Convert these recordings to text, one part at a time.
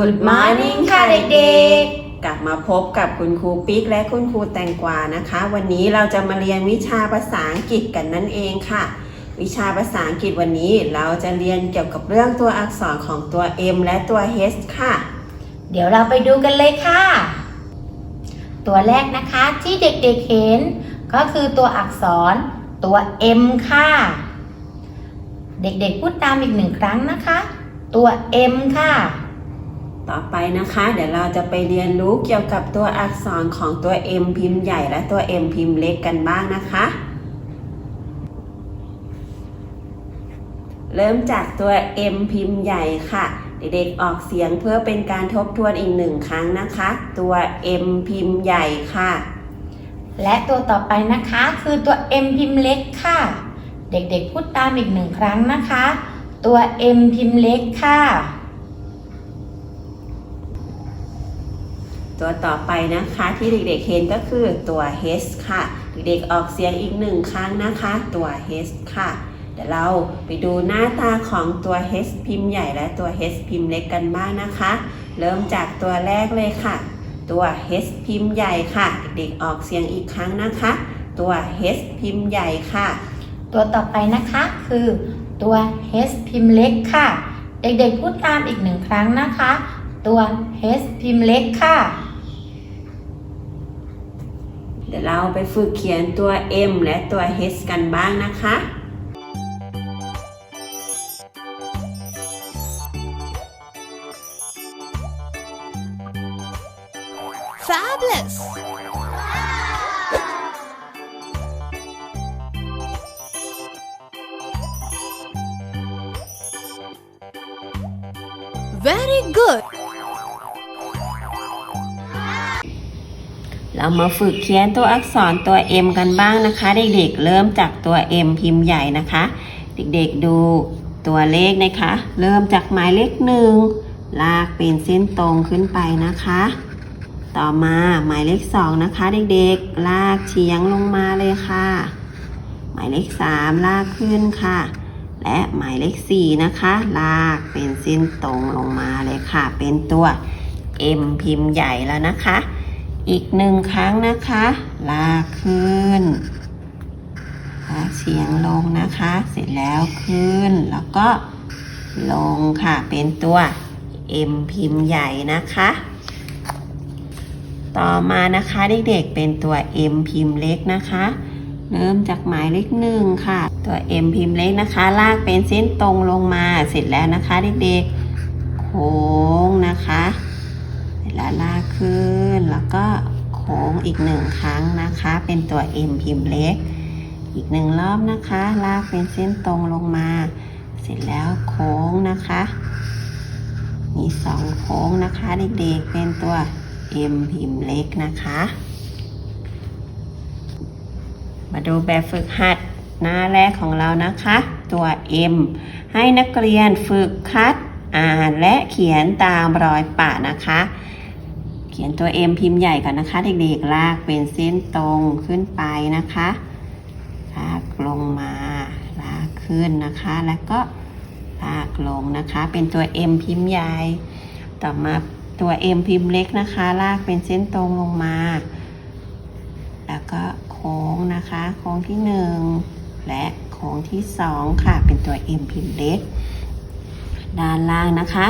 Good morning ค่ะเด็กๆ กลับมาพบกับคุณครูปิ๊กและคุณครูแตงกวานะคะ วันนี้เราจะมาเรียนวิชาภาษาอังกฤษกันนั่นเองค่ะ วิชาภาษาอังกฤษวันนี้เราจะเรียนเกี่ยวกับเรื่องตัวอักษรของตัว M และตัว H ค่ะ เดี๋ยวเราไปดูกันเลยค่ะ ตัวแรกนะคะที่เด็กๆเห็น ก็คือตัวอักษรตัว M ค่ะ เด็กๆพูดตามอีกหนึ่งครั้งนะคะ ตัว M ค่ะ ต่อไปนะคะ เดี๋ยวเราจะไปเรียนรู้เกี่ยวกับตัวอักษรของตัว M พิมพ์ใหญ่และตัว M พิมพ์เล็กกันบ้างนะคะ เริ่มจากตัว M พิมพ์ใหญ่ค่ะ เด็กๆออกเสียงเพื่อเป็นการทบทวนอีกหนึ่งครั้งนะคะ ตัว M พิมพ์ใหญ่ค่ะ และตัวต่อไปนะคะคือตัว M พิมพ์เล็กค่ะ เด็กๆพูดตามอีกหนึ่งครั้งนะคะ ตัว M พิมพ์เล็กค่ะ ตัวต่อไปนะคะที่เด็กๆเห็นก็คือตัว H ค่ะ เด็กๆออกเสียงอีกหนึ่งครั้งนะคะ ตัว H ค่ะ เดี๋ยวเราไปดูหน้าตาของตัว H พิมพ์ใหญ่และตัว H พิมพ์เล็กกันบ้างนะคะ เริ่มจากตัวแรกเลยค่ะ ตัว H พิมพ์ใหญ่ค่ะ เด็กๆออกเสียงอีกครั้งนะคะ ตัว H พิมพ์ใหญ่ค่ะ ตัวต่อไปนะคะคือตัว H พิมพ์เล็กค่ะ เด็กๆพูดตามอีกหนึ่งครั้งนะคะ ตัว H พิมพ์เล็กค่ะ เดี๋ยวเราไปฝึกเขียนตัว M และตัว H กันบ้างนะคะ Fabulous! Very good! เรามาฝึกเขียนตัวอักษรตัว M กันบ้างนะคะ เด็กๆ เริ่มจากตัว M พิมพ์ใหญ่นะคะ เด็กๆดูตัวเลขนะคะ เริ่มจากหมายเลขหนึ่งลากเป็นเส้นตรงขึ้นไปนะคะ ต่อมาหมายเลขสองนะคะ เด็กๆ ลากเฉียงลงมาเลยค่ะ หมายเลขสามลากขึ้นค่ะ และหมายเลขสี่นะคะ ลากเป็นเส้นตรงลงมาเลยค่ะ เป็นตัว M พิมพ์ใหญ่แล้วนะคะ อีกหนึ่งครั้งนะคะ ลากขึ้นลากเฉียงลงนะคะ เสร็จแล้วขึ้นแล้วก็ลงค่ะ เป็นตัว M พิมพ์ใหญ่นะคะ ต่อมานะคะเด็กๆเป็นตัว M พิมพ์เล็กนะคะ เริ่มจากหมายเลขหนึ่งค่ะ ตัว M พิมพ์เล็กนะคะ ลากเป็นเส้นตรงลงมา เสร็จแล้วนะคะเด็กๆ โค้งนะคะ เสร็จแล้วลากขึ้น แล้วก็โค้งอีกหนึ่งครั้งนะคะ เป็นตัว M พิมพ์เล็ก อีกหนึ่งรอบนะคะ ลากเป็นเส้นตรงลงมา เสร็จแล้วโค้งนะคะ มีสองโค้งนะคะเด็กๆเป็นตัว M พิมพ์เล็กนะคะ มาดูแบบฝึกหัดหน้าแรกของเรานะคะ ตัว M ให้นักเรียนฝึกคัดอ่านและเขียนตามรอยปะนะคะ ขียนตัว M พิมพ์ใหญ่ก่อนนะคะ เด็กๆลากเป็นเส้นตรงขึ้นไปนะคะลากลงมาลากขึ้นนะคะ แล้วก็ลากลงนะคะ เป็นตัว M พิมพ์ใหญ่ ต่อมาตัว M พิมพ์เล็กนะคะ ลากเป็นเส้นตรงลงมา แล้วก็โค้งนะคะ โค้งที่หนึ่งและโค้งที่สองค่ะ เป็นตัว M พิมพ์เล็ก ด้านล่างนะคะ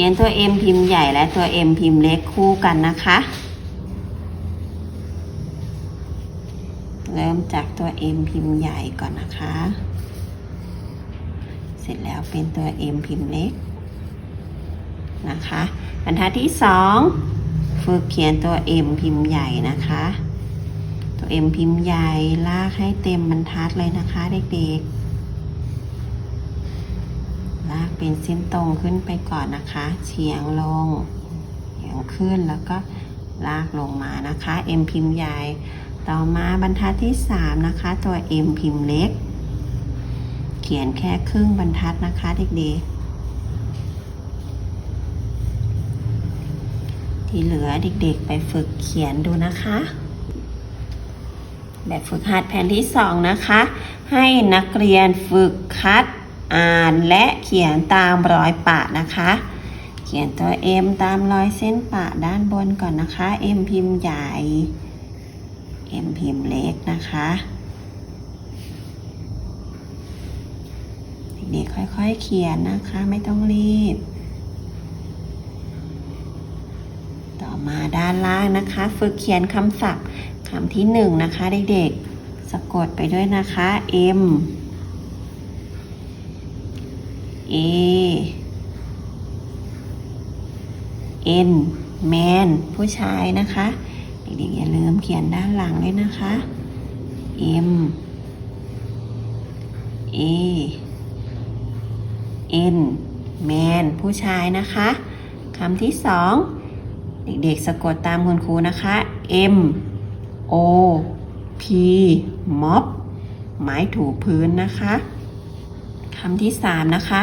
ขียนตัว M พิมพ์ใหญ่และตัว M พิมพ์เล็กคู่กันนะคะ เริ่มจากตัว M พิมพ์ใหญ่ก่อนนะคะ เสร็จแล้วเป็นตัว M พิมพ์เล็กนะคะ บรรทัดที่สองฝึกเขียนตัว M พิมพ์ใหญ่นะคะ ตัว M พิมพ์ใหญ่ลากให้เต็มบรรทัดเลยนะคะเด็กๆ ป็นเส้นตรงขึ้นไปก่อนนะคะเฉียงลงเฉียงขึ้นแล้วก็ลากลงมานะคะ M พิมพ์ใหญ่ ต่อมาบรรทัดที่ 3 นะคะ ตัว M พิมพ์เล็ก เขียนแค่ครึ่งบรรทัดนะคะเด็กๆ ที่เหลือเด็กๆ ไปฝึกเขียนดูนะคะแบบฝึกหัดแผ่นที่ 2 นะคะ ให้นักเรียนฝึกคัด อ่านและเขียนตามรอยปะนะคะ เขียนตัว M ตามรอยเส้นปะด้านบนก่อนนะคะ M พิมพ์ใหญ่ M พิมพ์เล็กนะคะเด็กๆค่อยๆเขียนนะคะไม่ต้องรีบ ต่อมาด้านล่างนะคะ ฝึกเขียนคำศัพท์คำที่หนึ่งนะคะเด็กๆสะกดไปด้วยนะคะ M A N man ผู้ชายนะคะ เด็กๆอย่าลืมเขียนด้านหลังด้วยนะคะ M A N man ผู้ชายนะคะคำที่สองเด็กๆสะกดตามคุณครูนะคะ M O P mop ไม้ถูพื้นนะคะ คำที่สามนะคะ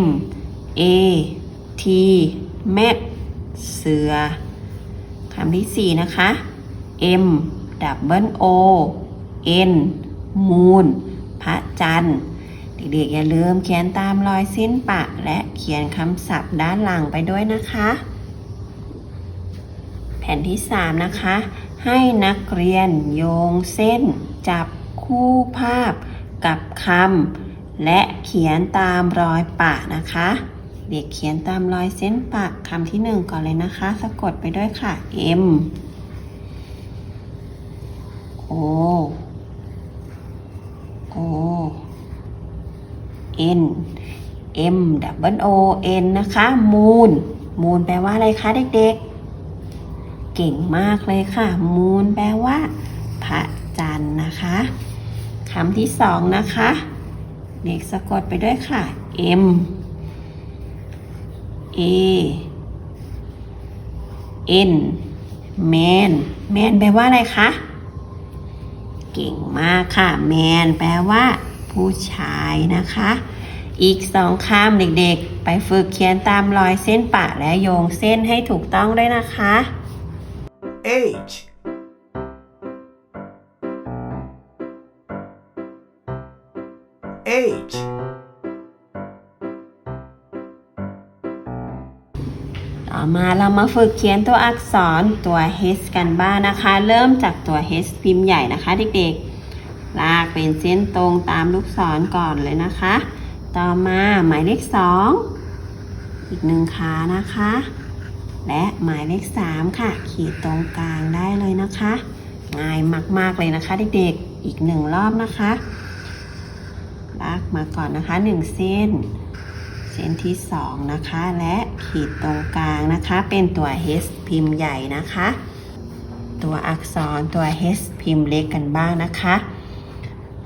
M A T mat เสือคำที่สี่นะคะ M double O N moon พระจันทร์เด็กๆอย่าลืมเขียนตามรอยเส้นปะ และเขียนคำศัพท์ด้านหลังไปด้วยนะคะ แผ่นที่ 3 นะคะ ให้นักเรียนโยงเส้น จับคู่ภาพกับคำ และเขียนตามรอยปะนะคะ เด็กเขียนตามรอยเส้นปะคำที่1ก่อนเลยนะคะ สะกดไปด้วยค่ะ M O O N M W O N นะคะ มูน มูนแปลว่าอะไรคะเด็กๆ เก่งมากเลยค่ะ มูนแปลว่า พระจันทร์นะคะคำที่สองนะคะ เด็กสะกดไปด้วยค่ะ M A N man man แปลว่าอะไรคะ เก่งมากค่ะแมนแปลว่า ผู้ชายนะคะ อีกสองคำเด็กๆ ไปฝึกเขียนตามรอยเส้นปะและโยงเส้นให้ถูกต้องด้วยนะคะ H H ต่อมาเรามาฝึกเขียนตัวอักษรตัว H กันบ้างนะคะ เริ่มจากตัว H พิมพ์ใหญ่นะคะเด็กๆ ลากเป็นเส้นตรงตามลูกศรก่อนเลยนะคะ ต่อมาหมายเลขสองอีกหนึ่งขานะคะ และหมายเลขสามค่ะ ขีดตรงกลางได้เลยนะคะ ง่ายมากๆเลยนะคะเด็กๆ อีกหนึ่งรอบนะคะ มาก่อนนะคะหนึ่งเส้น เส้นที่สองนะคะ และขีดตรงกลางนะคะ เป็นตัว H พิมพ์ใหญ่นะคะ ตัวอักษรตัว H พิมพ์เล็กกันบ้างนะคะ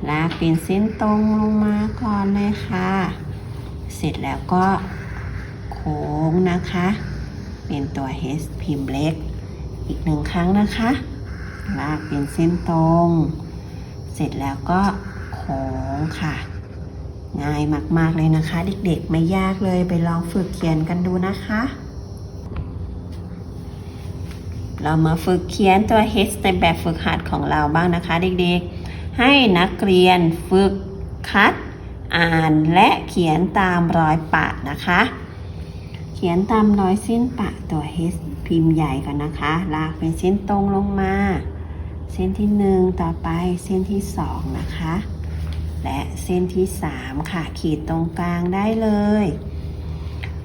ลากเป็นเส้นตรงลงมาก่อนเลยค่ะ เสร็จแล้วก็โค้งนะคะ เป็นตัว H พิมพ์เล็ก อีกหนึ่งครั้งนะคะลากเป็นเส้นตรง เสร็จแล้วก็โค้งค่ะ ง่ายมาก ๆ เลยนะคะ เด็กๆ ไม่ยากเลยไปลองฝึกเขียนกันดูนะคะ เรามาฝึกเขียนตัว H ในแบบฝึกหัดของเราบ้างนะคะ เด็กๆ ให้นักเรียนฝึกคัด อ่านและเขียนตามรอยปะนะคะ เขียนตามรอยเส้นปะตัว H พิมพ์ใหญ่ก่อนนะคะ ลากเป็นเส้นตรงลงมา เส้นที่หนึ่งต่อไปเส้นที่สองนะคะ และเส้นที่ 3 ค่ะ ขีดตรงกลางได้เลย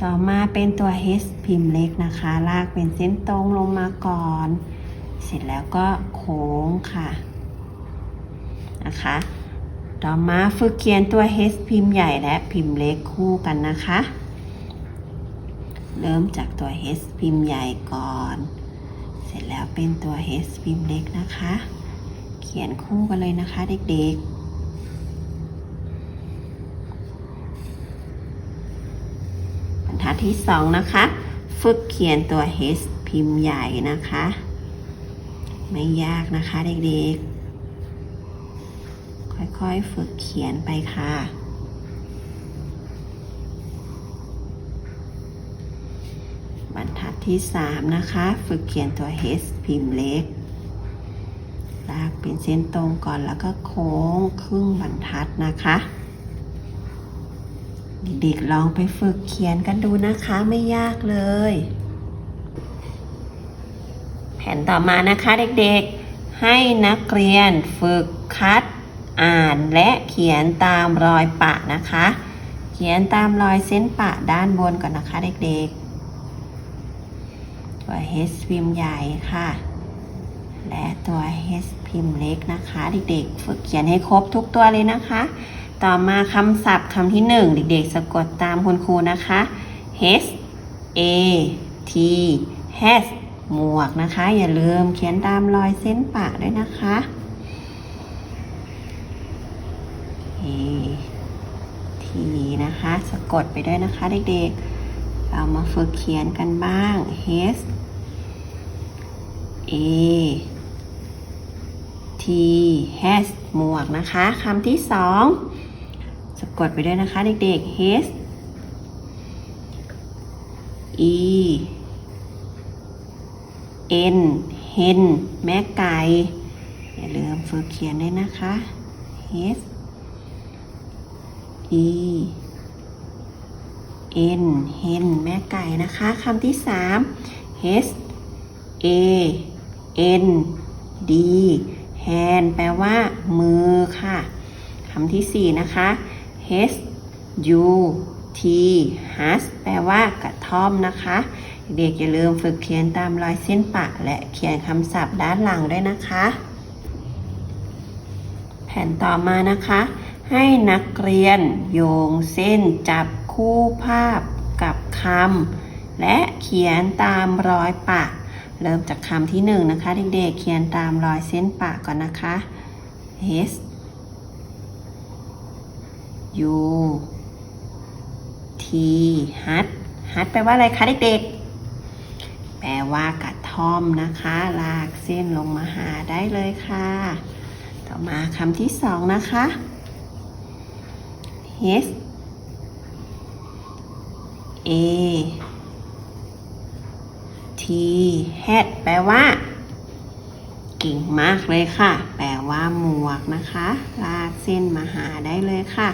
ต่อมาเป็นตัว H พิมพ์เล็กนะคะ ลากเป็นเส้นตรงลงมาก่อน เสร็จแล้วก็โค้งค่ะนะคะ ต่อมาฝึกเขียนตัว H พิมพ์ใหญ่และพิมพ์เล็กคู่กันนะคะ เริ่มจากตัว H พิมพ์ใหญ่ก่อน เสร็จแล้วเป็นตัว H พิมพ์เล็กนะคะ เขียนคู่กันเลยนะคะเด็กๆ บรรทัดที่2นะคะ ฝึกเขียนตัว H พิมพ์ใหญ่นะคะ ไม่ยากนะคะเด็กๆ ค่อยๆ ฝึกเขียนไปค่ะบรรทัดที่ 3 นะคะ ฝึกเขียนตัว H พิมพ์เล็ก ลากเป็นเส้นตรงก่อนแล้วก็โค้งครึ่งบรรทัดนะคะ เด็กๆลองไปฝึกเขียนกันดูนะคะไม่ยากเลย แผนต่อมานะคะเด็กๆ ให้นักเรียนฝึกคัด อ่านและเขียนตามรอยปะนะคะ เขียนตามรอยเส้นปะด้านบนก่อนนะคะเด็กๆ ตัว H พิมพ์ใหญ่ค่ะ และตัว H พิมพ์เล็กนะคะ เด็กๆ ฝึกเขียนให้ครบทุกตัวเลยนะคะ ต่อมาคำศัพท์คำที่หนึ่งเด็กๆ สะกดตามคุณครูนะคะ H A T has หมวกนะคะ อย่าลืมเขียนตามรอยเส้นปะด้วยนะคะ A T นะคะ สะกดไปด้วยนะคะเด็กๆ เรามาฝึกเขียนกันบ้าง H A T has หมวกนะคะคำที่สอง สะกดไปด้วยนะคะเด็กๆ H E N hen แม่ไก่ อย่าลืมฝึกเขียนด้วยนะคะ H E N hen แม่ไก่นะคะคำที่สาม H A N D hand แปลว่ามือค่ะคำที่สี่นะคะ H U T has แปลว่ากระท่อมนะคะ เด็กอย่าลืมฝึกเขียนตามรอยเส้นปะ และเขียนคำศัพท์ด้านหลังด้วยนะคะ แผ่นต่อมานะคะ ให้นักเรียนโยงเส้นจับคู่ภาพกับคำและเขียนตามรอยปะ เริ่มจากคำที่หนึ่งนะคะ เด็กๆเขียนตามรอยเส้นปะก่อนนะคะ H U T ฮัทฮัทแปลว่าอะไรคะเด็กๆ แปลว่ากระท่อมนะคะ ลากเส้นลงมาหาได้เลยค่ะ ต่อมาคำที่สองนะคะ H A T hat แปลว่า เก่งมากเลยค่ะ แปลว่าหมวกนะคะ ลากเส้นมาหาได้เลยค่ะ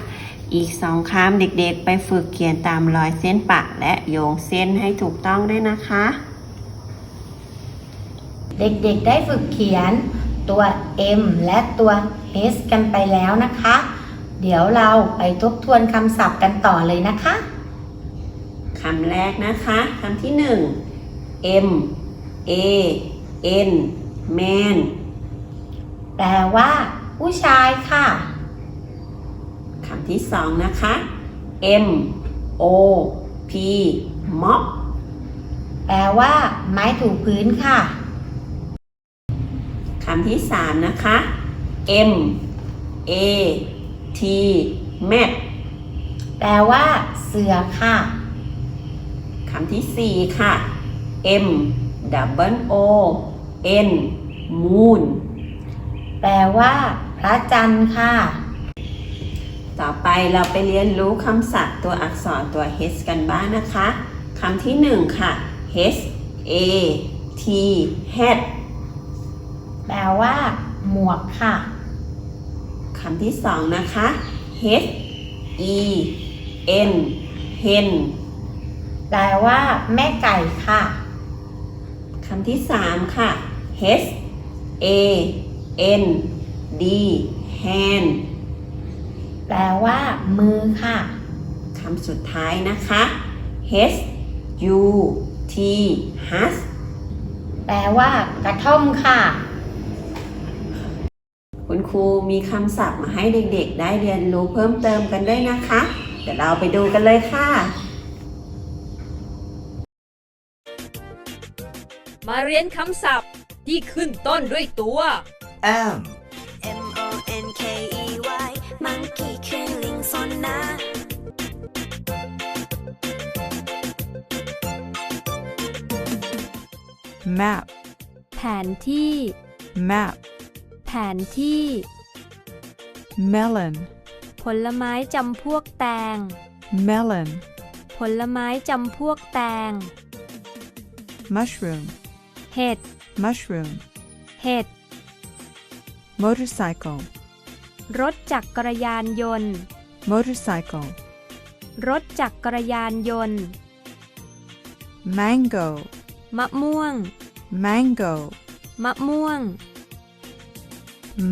อีกสองคำเด็กๆ ไปฝึกเขียนตามรอยเส้นปะและโยงเส้นให้ถูกต้องด้วยนะคะ เด็กๆ ได้ฝึกเขียนตัว M และตัว H กันไปแล้วนะคะ เดี๋ยวเราไปทบทวนคำศัพท์กันต่อเลยนะคะคำแรกนะคะคำที่หนึ่ง M A N man แปลว่า ผู้ชายค่ะ คำที่สองนะคะ M O P mop แปลว่า ไม้ถูพื้นค่ะคำที่สามนะคะ M A T mat แปลว่า เสือค่ะคำที่สี่ค่ะ M double O N moon แปลว่า พระจันทร์ค่ะ ต่อไปเราไปเรียนรู้คำศัพท์ตัวอักษรตัว H กันบ้างนะคะคำที่หนึ่งค่ะ H A T hat แปลว่า หมวกค่ะคำที่สองนะคะ H E N hen แปลว่า แม่ไก่ค่ะคำที่สามค่ะ H A N D hand แปลว่ามือค่ะคำสุดท้ายนะคะ H U T has แปลว่ากระท่อมค่ะ คุณครูมีคำศัพท์มาให้เด็กๆ ได้เรียนรู้เพิ่มเติมกันด้วยนะคะ เดี๋ยวเราไปดูกันเลยค่ะ มาเรียนคำศัพท์ที่ขึ้นต้นด้วยตัว M map แผนที่ map แผนที่ melon ผลไม้จำพวกแตง melon ผลไม้จำพวกแตง mushroom เห็ด mushroom เห็ด motorcycle รถจักรยานยนต์ motorcycle รถจักรยานยนต์ mango, มะม่วง mango, มะม่วง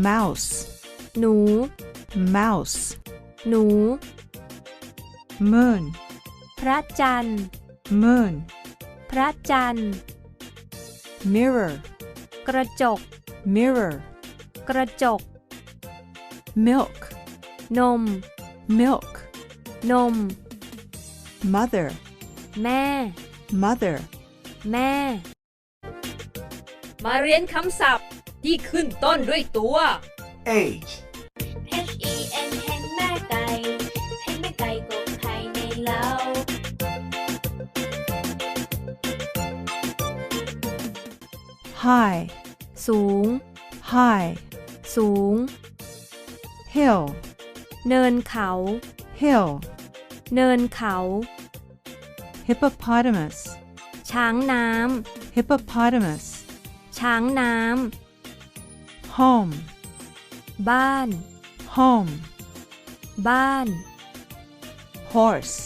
mouse, หนู mouse, หนู moon, พระจันทร์ moon, พระจันทร์ mirror, กระจก mirror, กระจก milk, นม milk, นม mother, แม่ mother, แม่ มาเรียนคำศัพท์ที่ขึ้นต้นด้วยตัว Age. H E N เห็นแม่ไก่เห็นแม่ไก่กบไข่ในเล้า high, สูง high, สูง hill, เนินเขา hill, เนินเขา hippopotamus, ช้างน้ hippopotamus, ำ ช้างน้ home, ำบ้าน home, บ้าน horse,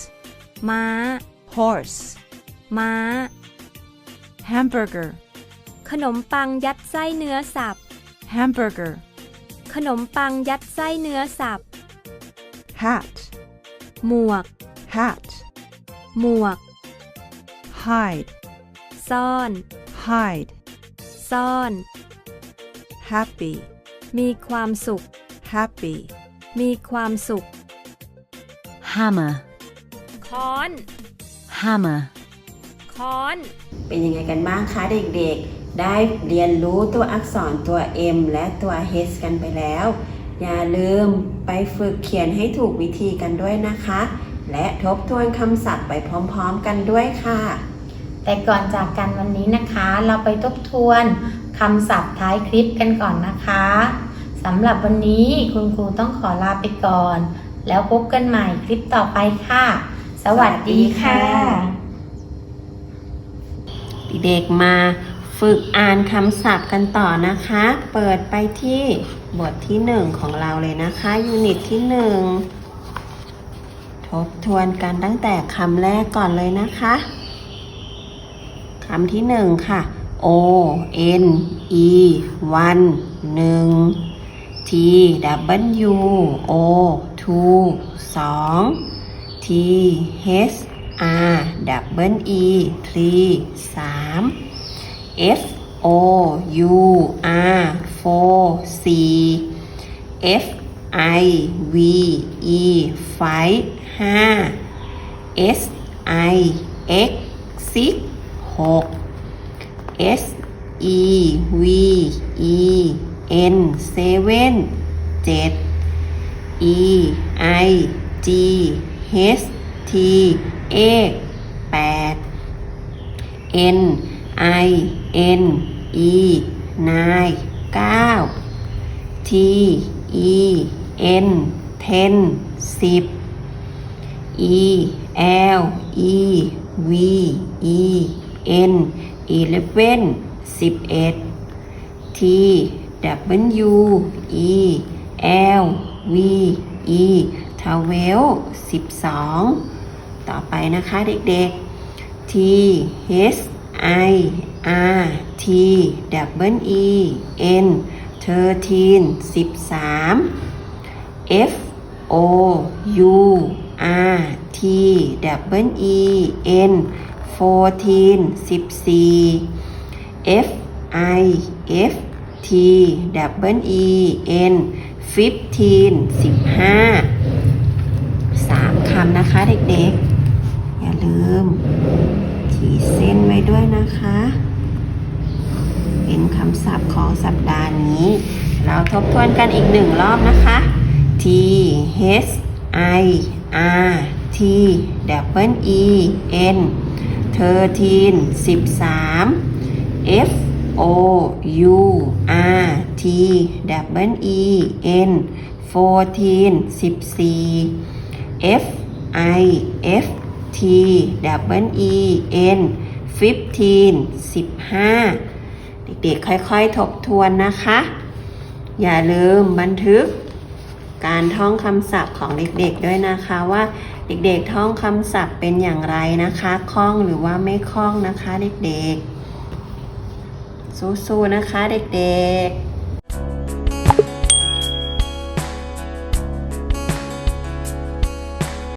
ม้า horse, ม้า hamburger, ขนมปังยัดไส้เนื้อสับ hamburger, ขนมปังยัดไส้เนื้อสับ hat, หมวก hat, หมวก hide, ซ่อน hide, ซ่อน happy, มีความสุข happy, มีความสุข hammer, ค้อน hammer, ค้อน เป็นยังไงกันบ้างคะเด็กๆ ได้เรียนรู้ตัวอักษรตัว M และตัว H กันไปแล้ว อย่าลืมไปฝึกเขียนให้ถูกวิธีกันด้วยนะคะ และทบทวนคำศัพท์ไปพร้อมๆกันด้วยค่ะ แต่ก่อนจากกันวันนี้นะคะ เราไปทบทวนคำศัพท์ท้ายคลิปกันก่อนนะคะสำหรับวันนี้คุณครูต้องขอลาไปก่อน แล้วพบกันใหม่คลิปต่อไปค่ะ สวัสดีค่ะเด็กมาฝึกอ่านคำศัพท์กันต่อนะคะ เปิดไปที่บทที่หนึ่งของเราเลยนะคะ ยูนิตที่หนึ่งทบทวนกันตั้งแต่คำแรกก่อนเลยนะคะ คำที่หนึ่งค่ะ O N E วันหนึ่ง T W O two สอง T H R W E three สาม F O U R four สี่ F I V E five ห้า S I X six หก S E V E N seven เจ็ด E I G H T เอกแปด N I N E นายเก้า T E N ten สิบ E L E V E N eleven สิบเอ็ด T W E L V E ทเวลสิบสองต่อไปนะคะเด็กๆ T H I R T W E N thirteen สิบสาม F O U R T W E N fourteen สิบสี่ F I F T W E N fifteen สิบห้าสามคำนะคะเด็กๆ อย่าลืม ขีดเส้นไว้ด้วยนะคะ เป็นคำศัพท์ของสัปดาห์นี้ เราทบทวนกันอีกหนึ่งรอบนะคะ T H I R T W E N thirteen สิบสาม F O U R T W E N fourteen สิบสี่ F I F T W E N fifteen สิบห้าเด็กๆ ค่อยๆ ทบทวนนะคะ อย่าลืมบันทึกการท่องคำศัพท์ของเด็กๆ ด้วยนะคะว่า เด็กๆท่องคำศัพท์เป็นอย่างไรนะคะคล่องหรือว่าไม่คล่องนะคะ เด็กๆสู้ๆนะคะ เด็กๆ